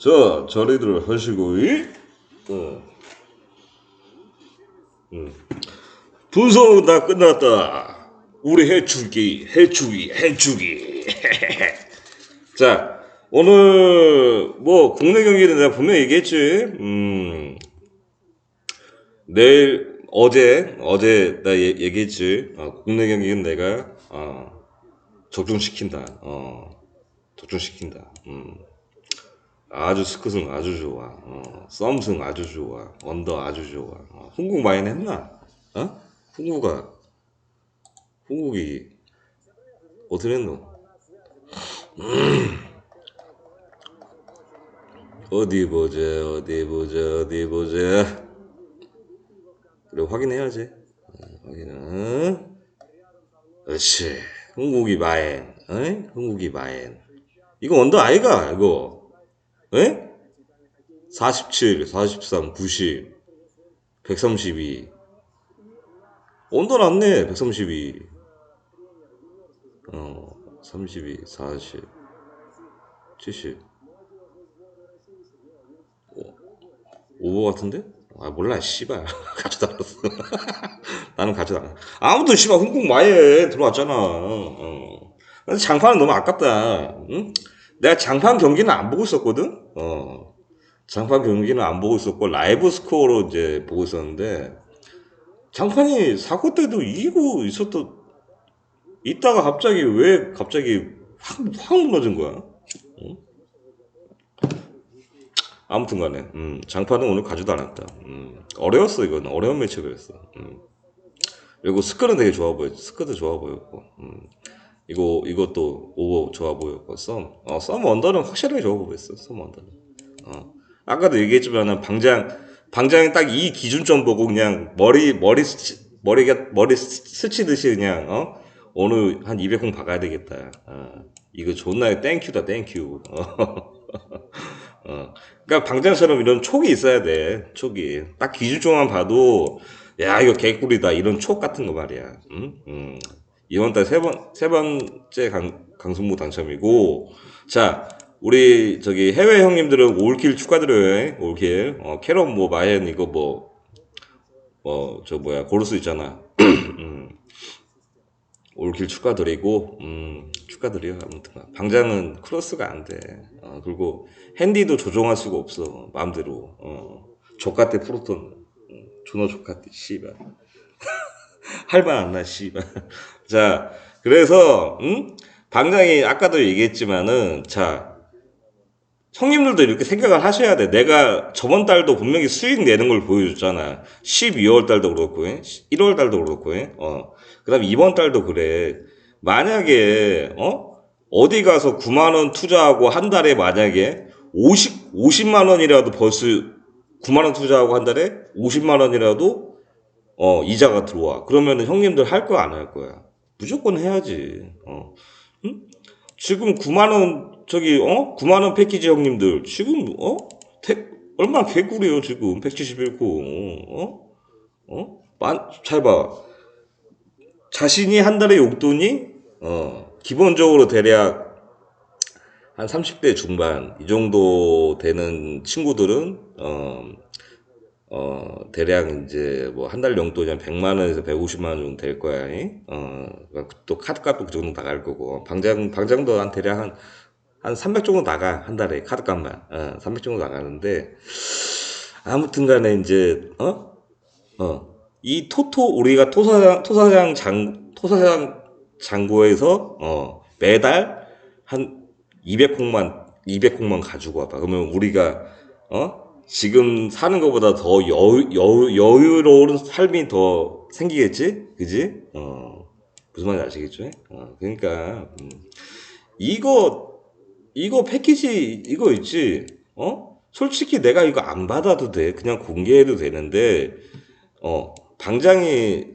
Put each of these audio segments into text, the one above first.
자, 자리들 하시고, 이? 어. 음. 분석 다 끝났다. 우리 해축이, 해축이, 해축이. 자, 오늘, 뭐, 국내 경기는 내가 분명히 얘기했지. 음, 내일, 어제, 어제 나 얘- 얘기했지. 어, 국내 경기는 내가, 어, 적중시킨다. 어, 적중시킨다. 음. 아주 스크승 아주 좋아. 어, 썸승 아주 좋아. 언더 아주 좋아. 어, 흥국 많이 했나? 어? 흥국아. 흥국이 어떻게 했노? 음. 어디 보자, 어디 보자, 어디 보자. 그래, 확인해야지. 어, 확인은. 그렇지. 흥국이 마엔. 흥국이 마엔. 이거 언더 아이가, 이거. 에? 47, 43, 90, 132. 언더 났네, 132. 어, 32, 40, 70. 오, 오버 같은데? 아, 몰라, 씨발. 가져다 놨어. 나는 가져다 놨어. 아무튼, 씨발, 흥국 마에 들어왔잖아. 어. 장판은 너무 아깝다. 응? 내가 장판 경기는 안 보고 있었거든? 어. 장판 경기는 안 보고 있었고, 라이브 스코어로 이제 보고 있었는데, 장판이 사고 때도 이기고 있었던, 있다가 갑자기 왜 갑자기 확, 확 무너진 거야? 응? 아무튼 간에, 음, 장판은 오늘 가지도 않았다. 음, 어려웠어, 이건. 어려운 매치업이었어. 음. 그리고 스크는 되게 좋아 보였지. 스크도 좋아 보였고, 음. 이거, 이것도 오버 좋아 보였고, 썸. 어, 썸 언더는 확실하게 좋아 보였어, 썸 언더는. 어. 아까도 얘기했지만은, 방장, 방장이 딱 이 기준점 보고 그냥 머리, 머리, 스치, 머리가, 머리 스- 스치듯이 그냥, 어? 오늘 한 200공 박아야 되겠다. 어. 이거 존나 땡큐다, 땡큐. 어. 어. 그러니까 방장처럼 이런 촉이 있어야 돼. 촉이. 딱 기준점만 봐도, 야, 이거 개꿀이다. 이런 촉 같은 거 말이야. 응? 음. 이번 달 세 번, 세 번째 강, 강승무 당첨이고, 자, 우리 저기 해외 형님들은 올킬 축하드려요. 올킬. 어, 캐럿 뭐 마엔 이거 뭐, 어, 저 뭐야, 고르스 있잖아. 음. 올킬 축하드리고, 음, 축하드려요. 아무튼. 방장은 크로스가 안 돼. 어, 그리고 핸디도 조종할 수가 없어. 마음대로. 어. 족같대 프로톤. 음, 존나 족같대, 씨발. 할말 안 나, 씨발. 자, 그래서, 음? 방장이 아까도 얘기했지만은, 자, 형님들도 이렇게 생각을 하셔야 돼. 내가 저번 달도 분명히 수익 내는 걸 보여줬잖아. 12월 달도 그렇고, 1월 달도 그렇고, 어. 그 다음에 이번 달도 그래. 만약에, 어? 어디 가서 9만원 투자하고 한 달에 만약에 50, 50만원이라도 벌써 9만원 투자하고 한 달에 50만원이라도 어, 이자가 들어와. 그러면은 형님들 할 거야, 안 할 거야? 무조건 해야지. 어. 응? 지금 9만원, 저기, 어? 9만원 패키지 형님들, 지금, 어? 태, 얼마나 개꿀이에요, 지금. 171코. 어? 어? 만, 잘 봐. 자신이 한 달에 용돈이, 어, 기본적으로 대략 한 30대 중반, 이 정도 되는 친구들은, 어, 어, 대략 이제 뭐 한 달 용돈이 한 100만 원에서 150만 원 정도 될 거야. 잉? 어, 또 카드 값도 그 정도 나갈 거고. 방장, 방장도 한 대략 한, 한 300 정도 나가. 한 달에 카드 값만. 어, 300 정도 나가는데. 아무튼 간에 이제, 어? 어. 이 토토, 우리가 토사장, 토사장 장, 토사장 장고에서, 어, 매달 한 200콩만, 200콩만 가지고 와봐. 그러면 우리가, 어? 지금 사는 것보다 더 여유, 여유, 여유로운 삶이 더 생기겠지? 그지? 어, 무슨 말인지 아시겠죠? 어, 그러니까, 음, 이거, 이거 패키지, 이거 있지? 어? 솔직히 내가 이거 안 받아도 돼. 그냥 공개해도 되는데, 어, 방장이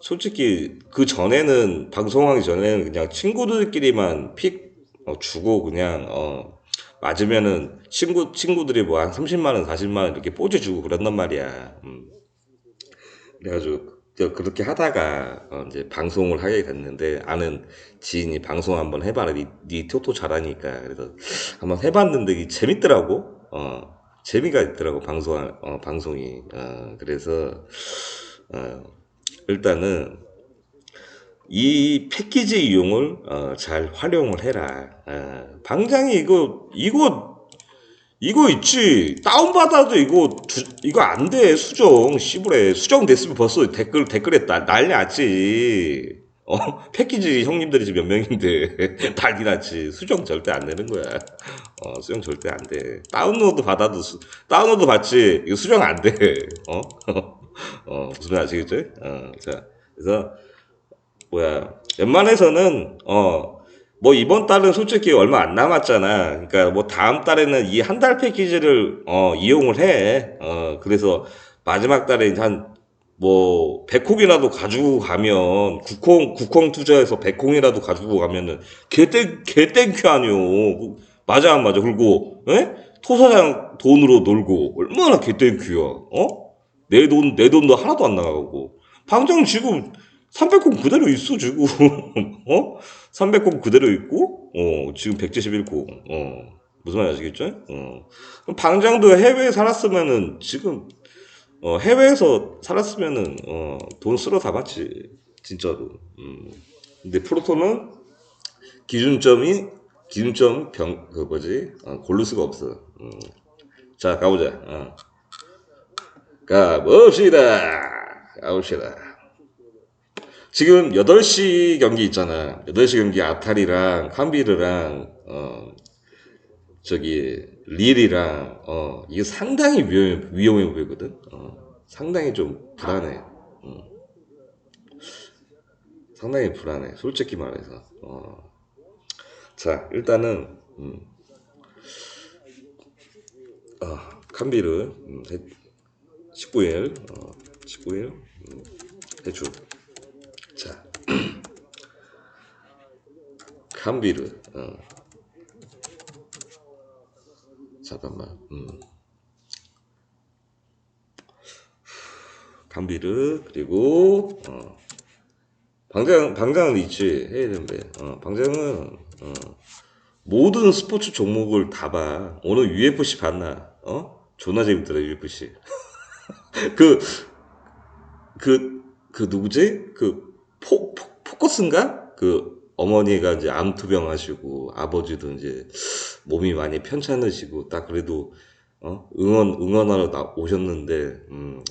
솔직히 그 전에는, 방송하기 전에는 그냥 친구들끼리만 픽 어, 주고 그냥, 어, 맞으면은 친구, 친구들이 뭐 한 30만 원, 40만 원 이렇게 뽀져주고 그런단 말이야. 음. 그래가지고, 저 그렇게 하다가, 어, 이제 방송을 하게 됐는데, 아는 지인이 방송 한번 해봐라. 니, 니 토토 잘하니까. 그래서 한번 해봤는데, 재밌더라고. 어, 재미가 있더라고 방송 어, 방송이 어, 그래서 어, 일단은 이 패키지 이용을 어, 잘 활용을 해라. 어, 방장이 이거 이거 이거 있지 다운 받아도 이거 두- 이거 안 돼 수정 씨부래 수정 됐으면 벌써 댓글 댓글에 나- 난리 났지. 어 패키지 형님들이 지금 몇 명인데 난리 났지 수정 절대 안 되는 거야. 어 수정 절대 안 돼. 다운로드 받아도 수, 다운로드 받지 이거 수정 안 돼. 어? 어 무슨 말 아시겠죠? 어자 그래서 뭐야 웬만해서는 어 뭐 이번 달은 솔직히 얼마 안 남았잖아. 그러니까 뭐 다음 달에는 이 한 달 패키지를 어 이용을 해. 어 그래서 마지막 달에 한뭐 백콩이라도 가지고 가면 국콩 국콩 투자해서 백콩이라도 가지고 가면은 개땡 개땡큐 아니요. 맞아 안 맞아? 그리고 에? 토사장 돈으로 놀고 얼마나 개땡큐야. 어? 내 돈 내 돈도 하나도 안 나가고 방장 지금 300콩 그대로 있어 지금. 어? 300콩 그대로 있고? 어 지금 171콩 어. 무슨 말인지 아시겠죠? 어. 방장도 해외에 살았으면은 지금 어 해외에서 살았으면은 어 돈 쓸어 담았지 진짜로. 음. 근데 프로토는 기준점이 기준점 병 그 뭐지? 어, 고를 수가 없어. 음. 자 가보자. 어. 가봅시다. 가봅시다 지금 8시 경기 있잖아. 8시 경기 아탈이랑 캄비르랑 어 저기 릴이랑 어 이게 상당히 위험해 위험해 보이거든. 어 상당히 좀 불안해. 음. 상당히 불안해. 솔직히 말해서. 어. 자, 일단은 음. 어, 캄비르 음, 19일 어, 19일 음, 해주 자, 캄비르. 어. 잠깐만. 음. 캄비르 그리고 어. 방장 방장은 있지 해야 되는데. 어, 방장은 어. 모든 스포츠 종목을 다 봐. 오늘 UFC 봤나? 어? 존나 재밌더라 UFC. 그 그, 그 누구지? 그, 포, 포, 포 커스인가? 그, 어머니가 이제 암투병 하시고, 아버지도 이제 몸이 많이 편찮으시고, 딱 그래도, 어, 응원, 응원하러 나, 오셨는데, 음,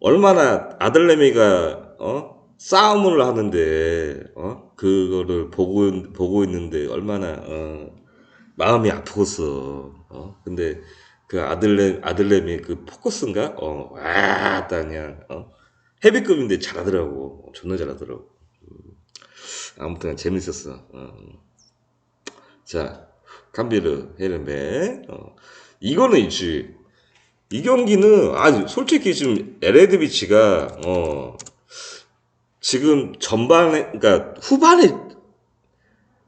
얼마나 아들내미가, 어, 싸움을 하는데, 어, 그거를 보고, 보고 있는데, 얼마나, 어, 마음이 아프겠어. 어, 근데, 그 아들내, 아들내미 그 포커스인가? 어, 와, 딱 그냥, 어, 헤비급인데 잘하더라고. 어, 존나 잘하더라고. 음, 아무튼 재밌었어. 어. 자, 캄비르, 헤르메. 어. 이거는 있지. 이 경기는, 아, 솔직히 지금 LA드 비치가, 어, 지금 전반에, 그러니까 후반에,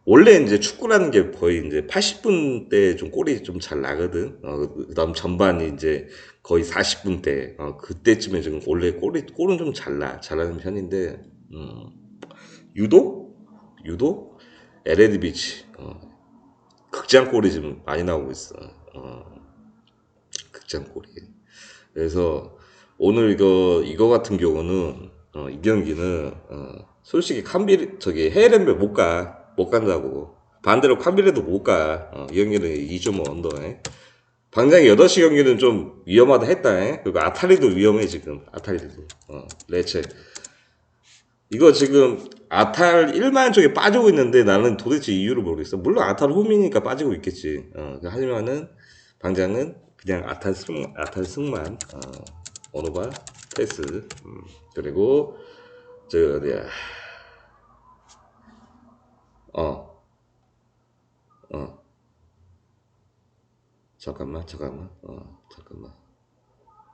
원래 이제 축구라는 게 거의 이제 80분 대좀 골이 좀 잘 나거든. 어, 그 다음 전반이 이제 거의 40분 대, 어, 그때쯤에 지금 원래 골이, 골은 좀 잘 나, 잘하는 편인데, 음, 유독? 유독? LA드 비치, 어, 극장 골이 지금 많이 나오고 있어. 어, 극장 골이. 그래서 오늘 이거 이거 같은 경우는 어, 이 경기는 어, 솔직히 캄비르 저기 헤이렌벨 못 가. 못 간다고. 반대로 캄비르도 못 가. 어, 이 경기는 2.5 언더에. 방장이 8시 경기는 좀 위험하다 했다. 에? 그리고 아타리도 위험해 지금. 아타리도. 어, 레체. 이거 지금 아탈 1만 쪽에 빠지고 있는데 나는 도대체 이유를 모르겠어. 물론 아탈 홈이니까 빠지고 있겠지. 어, 하지만은 방장은 그냥 아탈 승 아탈 승만 어, 어느바 패스 음, 그리고 저 어디야 어 어. 잠깐만 잠깐만 어 잠깐만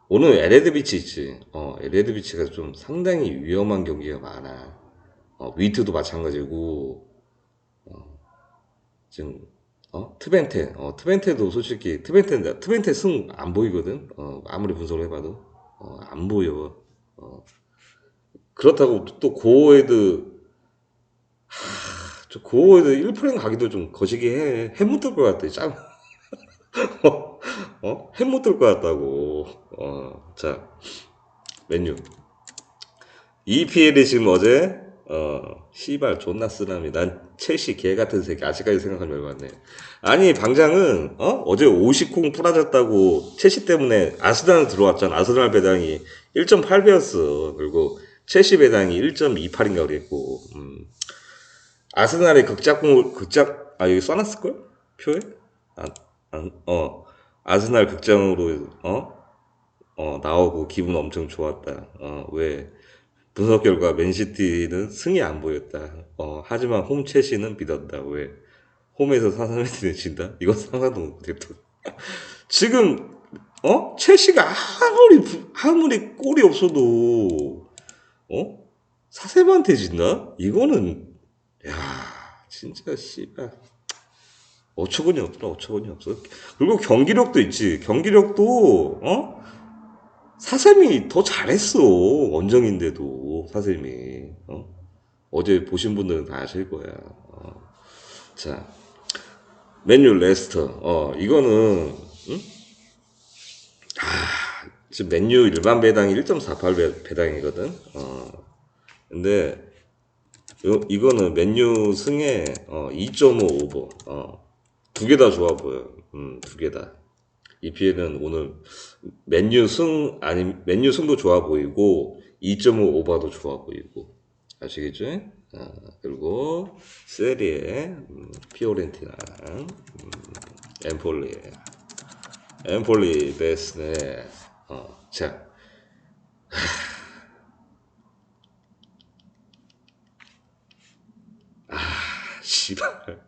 오늘 에레드 비치 있지. 어, 에레드 비치가 좀 상당히 위험한 경기가 많아. 어, 위트도 마찬가지고, 어, 지금, 어, 트벤테, 어, 트벤테도 솔직히, 트벤테, 트벤테 승 안 보이거든? 어, 아무리 분석을 해봐도. 어, 안 보여. 어, 그렇다고 또 고에드, 하, 저 고에드 1프레임 가기도 좀 거시기 해. 해못 들것 같아. 짱. 어? 햄못 들 것 같다고. 어, 자, 맨유. EPL이 지금 어제, 어, 씨발, 존나 쓰라미. 난 첼시 개 같은 새끼. 아직까지 생각하면 열받네. 아니, 방장은, 어? 어제 50콩 뿌라졌다고 첼시 때문에 아스날 들어왔잖아. 아스날 배당이 1.8배였어. 그리고 첼시 배당이 1.28인가 그랬고, 음. 아스날의 극작공을, 극작, 아, 여기 써놨을걸? 표에? 아, 아, 어. 아스날 극장으로, 어? 어, 나오고 기분 엄청 좋았다. 어, 왜? 분석 결과 맨시티는 승이 안 보였다. 어, 하지만 홈 첼시는 믿었다. 왜? 홈에서 4-3을 진다? 이거 상상도 못했다. 지금, 어? 첼시가 아무리, 부- 아무리 골이 없어도, 어? 사세반테 진다? 이거는, 야 진짜, 씨발. 어처구니 없더라, 어처구니 없어. 그리고 경기력도 있지. 경기력도, 어? 사셈이 더 잘했어. 원정인데도, 사셈이. 어? 어제 보신 분들은 다 아실 거야. 어. 자, 맨유 레스터. 어, 이거는, 응? 아, 지금 맨유 일반 배당이 1.48 배, 배당이거든. 어, 근데, 요, 이거는 맨유 승에, 어, 2.5 오버. 어, 두 개 다 좋아 보여. 음, 두 개 다. EPL은 오늘 맨유 승 아니 맨유 승도 좋아 보이고 2.5 오버도 좋아 보이고 아시겠죠? 아, 그리고 세리에 음, 피오렌티나 음, 엠폴리 엠폴리 베스네 어, 자 씨발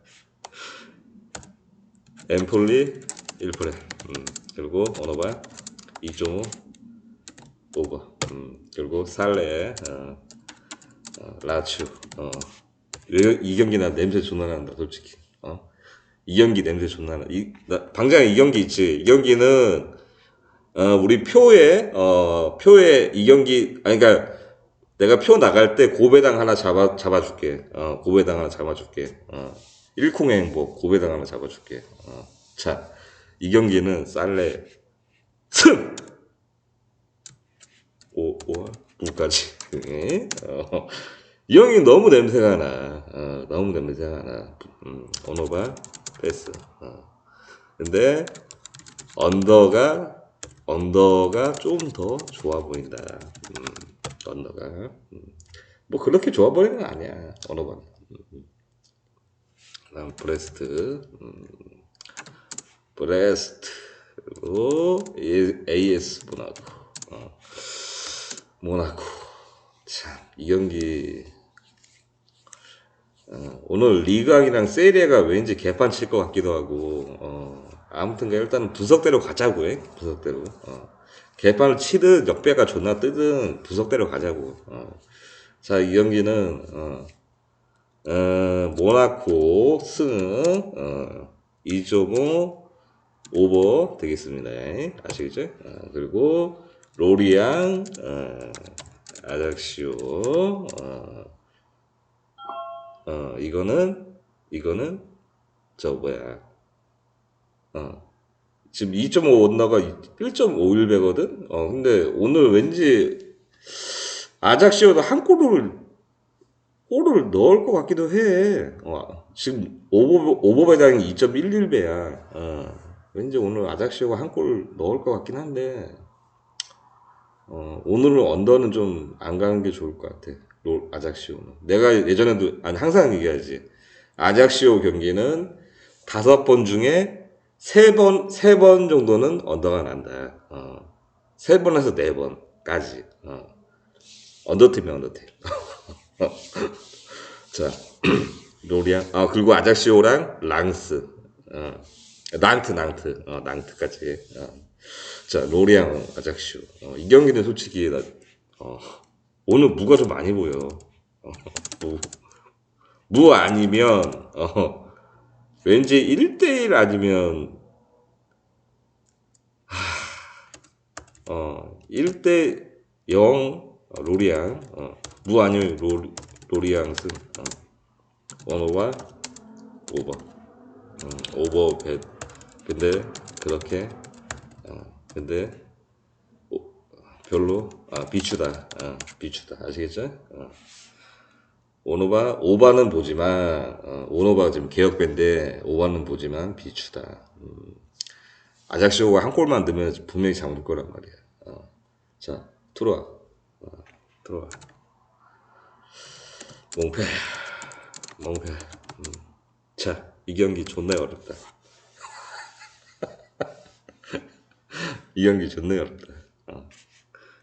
엠폴리 1프레 음, 그리고 오너바 2.5 오버. 음, 그리고 살레 어, 어, 라츄. 어. 이, 이 경기 나 냄새 존나 난다 솔직히. 어? 이 경기 냄새 존나 나. 이, 나, 당장에 이 경기 있지. 이 경기는 어, 우리 표에 어, 표에 이 경기 아니 그러니까 내가 표 나갈 때 고배당 하나 잡아 잡아줄게. 어, 고배당 하나 잡아줄게. 어. 일콩의 행복 고배당 하나 잡아줄게 어. 자, 이 경기는 쌀레 승! 오, 오, 무까지. 예? 어, 이 형이 너무 냄새가 나. 어, 너무 냄새가 나. 음, 오노바 패스. 어. 근데 언더가 언더가 좀 더 좋아 보인다. 음, 언더가 음. 뭐 그렇게 좋아 보이는 건 아니야. 언어가. 음. 그다음 브레스트. 음. 브레스트 그리고 AS 모나코 어. 모나코 참 이 경기 어, 오늘 리강이랑 세리에가 왠지 개판 칠 것 같기도 하고 어, 아무튼가 일단은 분석대로 가자고 해 분석대로 어. 개판을 치든 역배가 존나 뜨든 분석대로 가자고 어. 자이 경기는 어, 어, 모나코 승 어, 2.5 오버 되겠습니다. 아시겠죠? 어, 그리고 로리앙, 어, 아작시오, 어, 어, 이거는 이거는 저 뭐야? 어, 지금 2.5 온나가 1.51배거든. 어, 근데 오늘 왠지 아작시오도 한 골을 골을 넣을 것 같기도 해. 어, 지금 오버 오버 배당이 2.11배야. 어. 왠지 오늘 아작시오가 한 골 넣을 것 같긴 한데 어, 오늘은 언더는 좀 안 가는 게 좋을 것 같아. 로, 아작시오는. 내가 예전에도 아니 항상 얘기하지. 아작시오 경기는 다섯 번 중에 세 번 세 번 정도는 언더가 난다. 어. 세 번에서 네 번까지. 어. 언더팀이 언더팀. 자, 로리앙. 아, 그리고 아작시오랑 랑스. 어. 낭트, 낭트. 어, 낭트까지. 어. 자, 로리앙 아작시오. 어, 이 경기는 솔직히, 나, 어, 오늘 무가 좀 많이 보여. 어, 무. 무 아니면, 어, 왠지 1대1 아니면, 하, 어, 1대 0, 어, 로리앙, 어, 무 아니면 로, 로리앙 승, 어, 원오바, 오버. 음, 오버 배 근데 그렇게 어, 근데 오, 별로 아 비추다 어, 비추다 아시겠죠? 어. 오노바 오바는 보지만 어, 오노바 지금 개혁배인데 오바는 보지만 비추다. 음. 아작시오가 한 골만 넣으면 분명히 잠글 거란 말이야. 어. 자 들어와 어, 들어와 몽패 몽패. 음. 자이 경기 존나 어렵다. 이 경기 존나 어렵다. 어.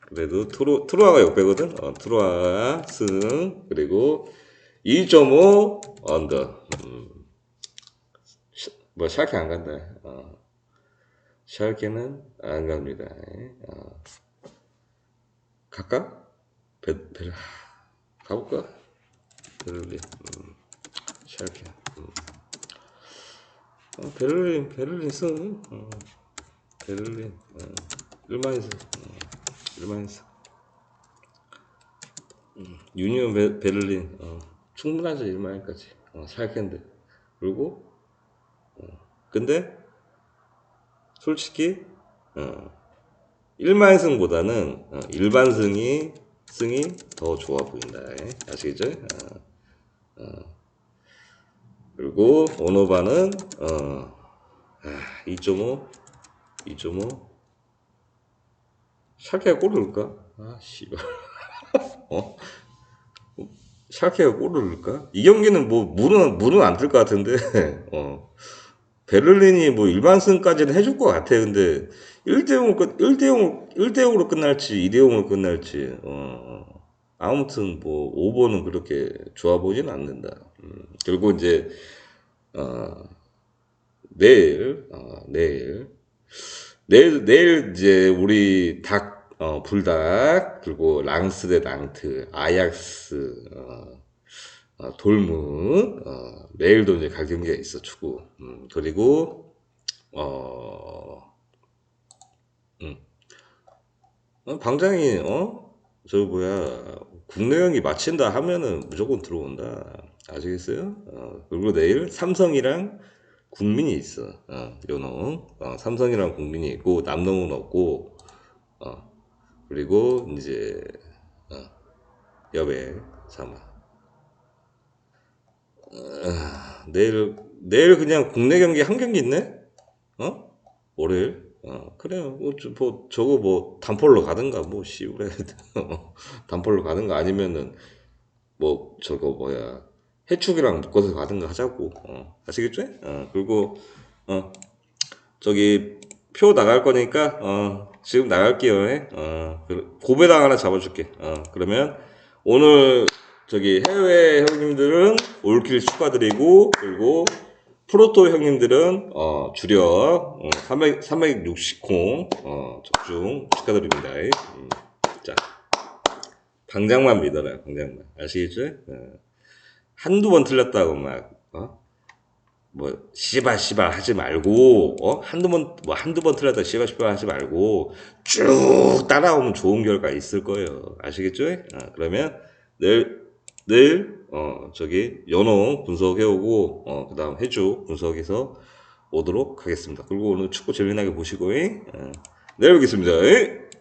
그래도 트로, 트로아가 역배거든? 어, 트로아 승, 그리고 2.5 언더. 음. 샤- 뭐, 샬케 안 간다. 어. 샬케는 안 갑니다. 어. 갈까? 베, 베, 가볼까? 베를린. 음. 샬케. 음. 어, 베를린, 베를린 승. 어. 베를린. 어. 일만에서. 어. 일만에서. 음, 유니온 베, 베를린 어, 충분하죠 1만원까지 어, 살캔데 그리고 어, 근데 솔직히 어, 1만 승보다는 어, 일반 승이 승이 더 좋아 보인다 예? 아시겠죠? 어, 어. 그리고 오노바는 어, 아, 2.5 2.5 샬케가 골을 넣을까? 아 씨발 어? 샬케가 넣을까? 이 경기는 뭐 물은 물은 안 뜰 것 같은데 어. 베를린이 뭐 일반승까지는 해줄 것 같아. 근데 1대 0끝 1대 0 1대 0으로 끝날지 2대 0으로 끝날지 어. 아무튼 뭐 오버는 그렇게 좋아 보이진 않는다. 음. 그리고 이제 어, 내일 어, 내일 내일 내일 이제 우리 닭 어, 불닭 그리고 랑스 대 낭트 아약스 어, 어, 돌무 어, 내일도 이제 갈 경기가 있어 축구. 음, 그리고 어, 음. 어, 방장이 어 저 뭐야 국내 경기 마친다 하면은 무조건 들어온다. 아시겠어요? 어, 그리고 내일 삼성이랑 국민이 있어. 어, 요놈. 어, 삼성이랑 국민이 있고 남동은 없고 어, 그리고 이제 어, 여배 삼아 어, 내일 내일 그냥 국내 경기 한 경기 있네? 어? 월요일? 어 그래요 뭐, 저, 뭐 저거 뭐 단폴로 가든가 뭐 씨부레 단폴로 가든가 아니면은 뭐 저거 뭐야 해축이랑 묶어서 가든가 하자고 어 아시겠죠? 어 그리고 어 저기 표 나갈 거니까 어 지금 나갈게요. 예? 어 그- 고배당 하나 잡아줄게. 어 그러면 오늘 저기 해외 형님들은 올킬 축하드리고 그리고 프로토 형님들은 어 주력 어, 300 360콩 어 적중 축하드립니다. 예? 음, 자 방장만 믿어라 방장만 아시겠죠? 어. 한두 번 틀렸다고 막 어? 뭐 씨발 씨발 하지 말고 어 한두 번 뭐 한두 번 틀렸다 씨발 씨발 하지 말고 쭉 따라오면 좋은 결과 있을 거예요 아시겠죠? 아, 그러면 내 일 내일 어 저기 연호 분석해 오고 어 그 다음 해주 분석해서 오도록 하겠습니다 그리고 오늘 축구 재미나게 보시고 예? 어, 내일 뵙겠습니다 예?